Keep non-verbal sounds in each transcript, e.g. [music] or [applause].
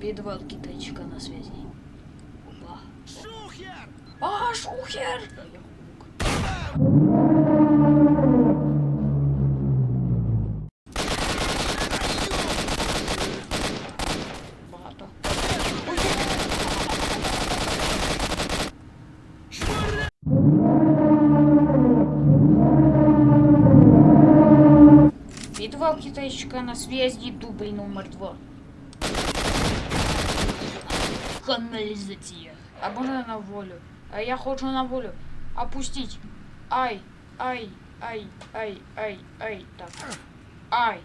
Підвал китайчика на связи. Опа. Шухер! А, шухер! Підвал китайчика на связи, дубль номер два. Канализация. А можно на волю? А я хочу на волю. Опустить. Ай, ай, ай, ай, ай, ай. Так. Ай.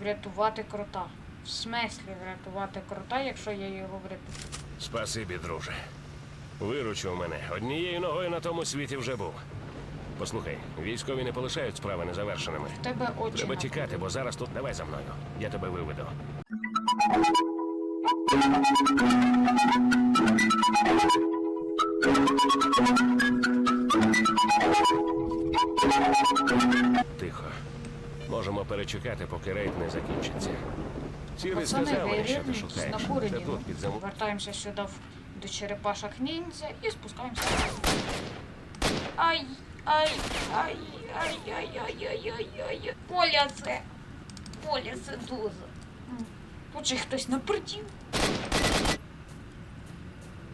Врятувати крота. В смислі врятувати крота, якщо я його врятую. Спасибі, друже. Виручив мене. Однією ногою на тому світі вже був. Послухай, військові не полишають справи незавершеними. В тебе очі. Треба на тікати, бо зараз тут давай за мною. Я тебе виведу. Тихо. Можемо перечекати, поки рейд не закінчиться. Сірий сказав мені, що ти шукаєш. Це тут під зам... Вертаємося сюди до черепашок ніндзя і спускаємося. Ай, ай, ай, ай, ай, ай, ай, ай, ай, ай. Поля це. Поля це дуже. М. Тут же хтось напердів.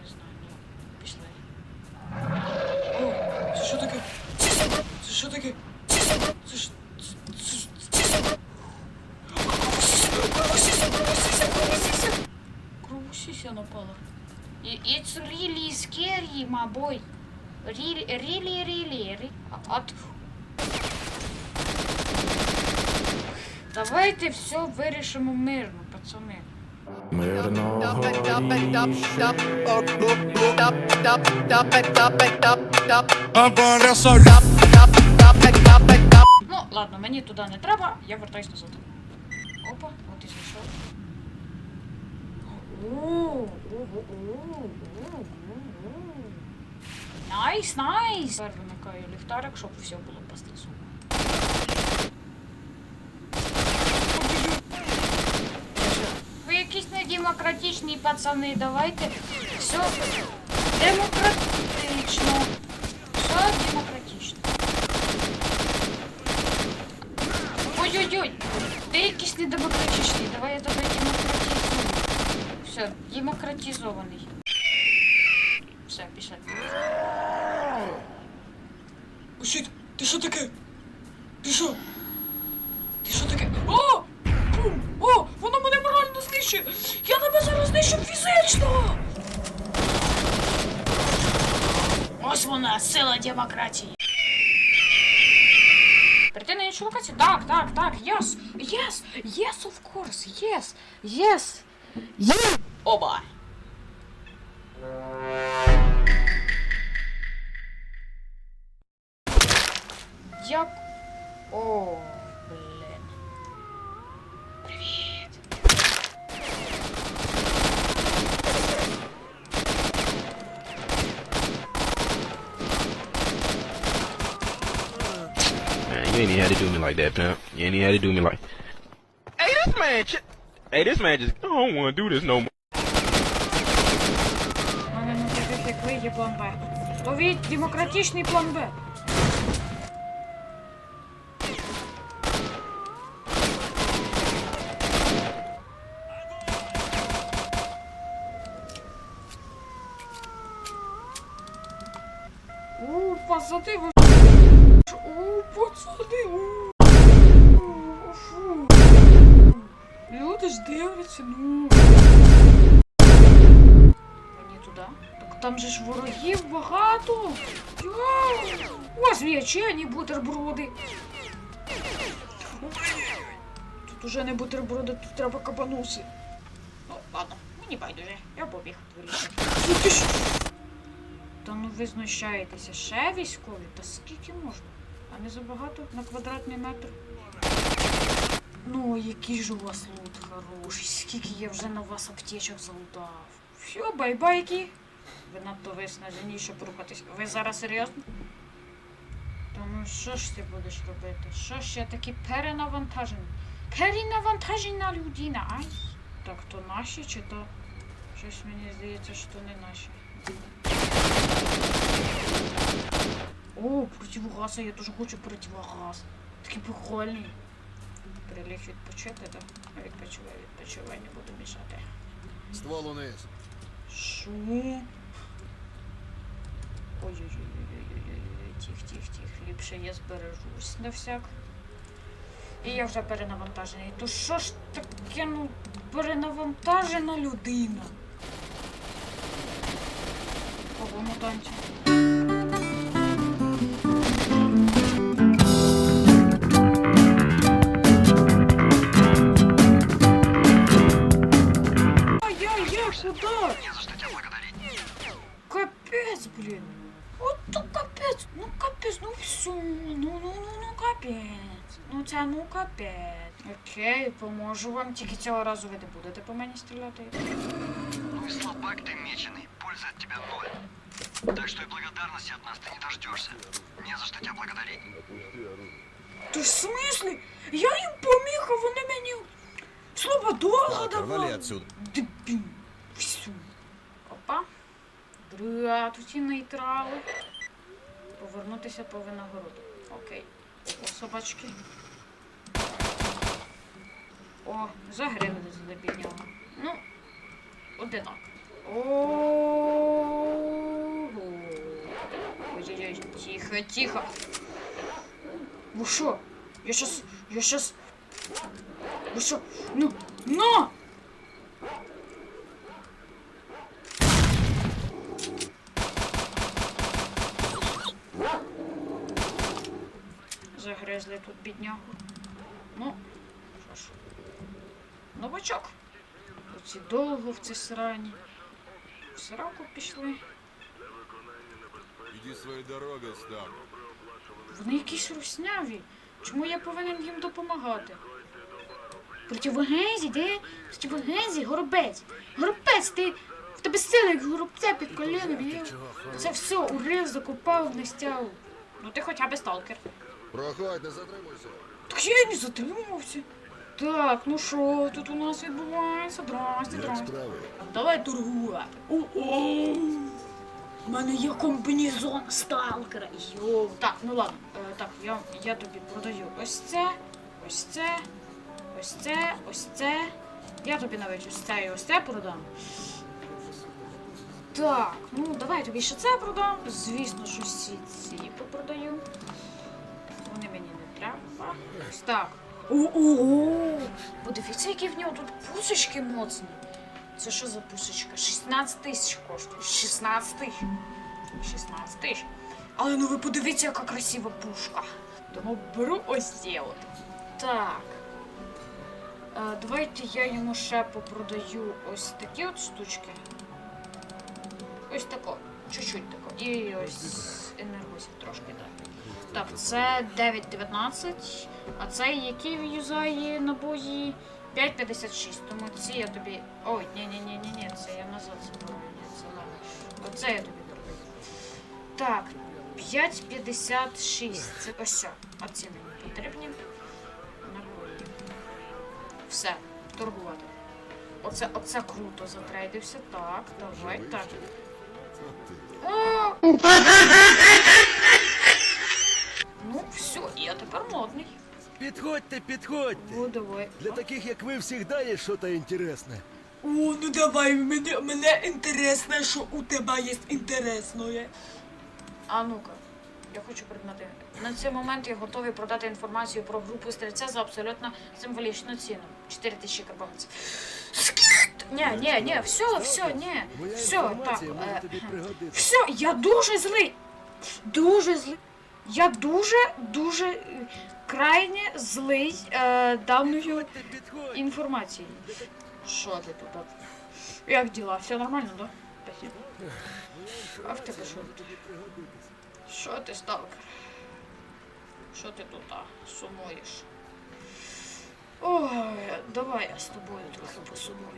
Не знаю, ні. Пішли. О, це що таке? Це що таке? Це ж... це ж- це ж- Кровосіся, кровосіся, кровосіся! Кровосися напала. И- It's really scary, my boy. Really, really, really. re- а- От... Давайте все вирішимо мирно, Пацани. Мирного Ну, ладно, мені туди не треба, я вертаюсь назад. Опа, от і зайшов. Найс, найс! Тепер вимикаю ліхтарик, щоб все було по стасу. Ви якісь недемократичні пацани, давайте. Все демократично. Все демократично. Ой-ой-ой! Ти якийсь недемократичний, давай я тебе демократизую. Все, демократизований. Все, пішли. О, щит, ти що таке? Ти що? Ось вона, сила демократії. Прийти на іншу локацію? Так, так, так, yes, yes, yes, of course, yes, yes, yes. Оба. Як... О, блін. ain't even had to do me like that, pimp. You ain't even had to do me like. Hey, this man. Ch- hey, this man just. I don't want to do this no more. У мене не таких, як ви, є план Б. Ловіть демократичний план Б. У, пацани, ви... У, пацани, у. У, Фу. Люди ж дивляться, ну. Мені туди. Так там же ж ворогів багато. Ось в'ячені бутерброди. Тут уже не бутерброди, тут треба кабануси. Ну, ладно, мені байдуже. Я побіг. Та ну ви знущаєтеся. Ще військові? Та скільки можна? А не забагато на квадратний метр? Ну, який ж у вас лут хороший, скільки я вже на вас аптечок залутав. Все, бай-байки. Ви надто виснажені, щоб рухатись. Ви зараз серйозно? Та ну що ж ти будеш робити? Що ж я такий перенавантажений? Перенавантажена людина, ай. Так, то наші чи то. Щось мені здається, що не наші. О, противогаз, я теж хочу противогаз. Такий прикольний. Приліг відпочити, так? Відпочивай, відпочивай, не буду мішати. Ствол униз. Ой-ой-ой-ой-ой-ой-ой, тих, тих, тих. Ліпше я збережусь на всяк. І я вже перенавантажений. То що ж таке, ну, перенавантажена людина? Ого, мутанті. Ай-яй-яй, куда? Капец, блин. Вот то капец. Ну капец, ну все. Ну, ну, ну, ну капець. Ну це ну капець. Окей, поможу вам. Тільки цього разу ви не будете по мені стріляти. Ну и слабак ты меченый, пользы от тебя ноль. Так что и благодарности от нас ты не дождешься. Не за что тебя благодарить. Ти в смислі? Я їм поміг, а вони мені слово довго Так, вали давали. отсюда. Всю. Опа. Здравствуйте, нейтрали. Повернутися по винагороду. Окей. О, собачки. О, загребли за біднього. Ну, одинак. Ого. Ой-ой-ой, тихо, тихо. Ви що? Я щас, я щас... Ви що? Ну, на! Загризли тут біднягу. Ну, що ж. Новачок. Оці довго в ці срані. В сраку пішли. Иди своей дорогой, Стар. Вони якісь русняві. Чому я повинен їм допомагати? Противогезі, де? Противогезі, горобець. Горобець, ти. В тебе сила, як горобця під коліном. Я... Це все урив, закопав, не стяв. Ну ти хоча б сталкер. Проходь, не затримуйся. Так я не затримувався. Так, ну що тут у нас відбувається? Здрасте, Як здрасте. справи? Давай торгувати. О-о! У мене є комбінезон сталкера. Йоу. Так, ну ладно. Е, так, я, я тобі продаю ось це, ось це, ось це, ось це. Я тобі навіть ось це і ось це продам. Так, ну давай тобі ще це продам. Звісно, що всі ці попродаю. Треба. Так. Ого! Подивіться, які в нього тут пусочки моцні. Це що за пусочка? 16 тисяч коштує. 16 тисяч. 16 тисяч. Але ну ви подивіться, яка красива пушка. Тому беру ось ці от. Так. Е, давайте я йому ще попродаю ось такі от штучки. Ось тако. Чуть-чуть тако. І ось енергосів трошки, так. Так, це 9.19, а цей, який юзає набої 5.56. Тому ці я тобі. Ой, ні ні ні ні ні це я назад забираю. Ні, це ладно. Оце я тобі продаю. Так, 5.56. Це ось. Оці мені потрібні. Набої. Все, торгувати. Оце, оце круто затрейдився. Так, давай, так. О! [laughs] тепер модний. Підходьте, підходьте. О, давай. Для таких, як ви, завжди є щось інтересне. О, ну давай, мене, мене інтересно, що у тебе є інтересне. А ну-ка, я хочу придбати. На цей момент я готовий продати інформацію про групу стрільця за абсолютно символічну ціну. 4 тисячі карбованців. Ні, ні, ні, все, все, ні. Все, так. е. Все, я дуже злий. Дуже злий. Я дуже, дуже е, крайне злий е, даною інформацією. Що ти тут? Як діла? Все нормально, да? А в тебе що? Що ти, сталкер? Що ти тут а, сумуєш? Ой, давай я з тобою трохи посумую.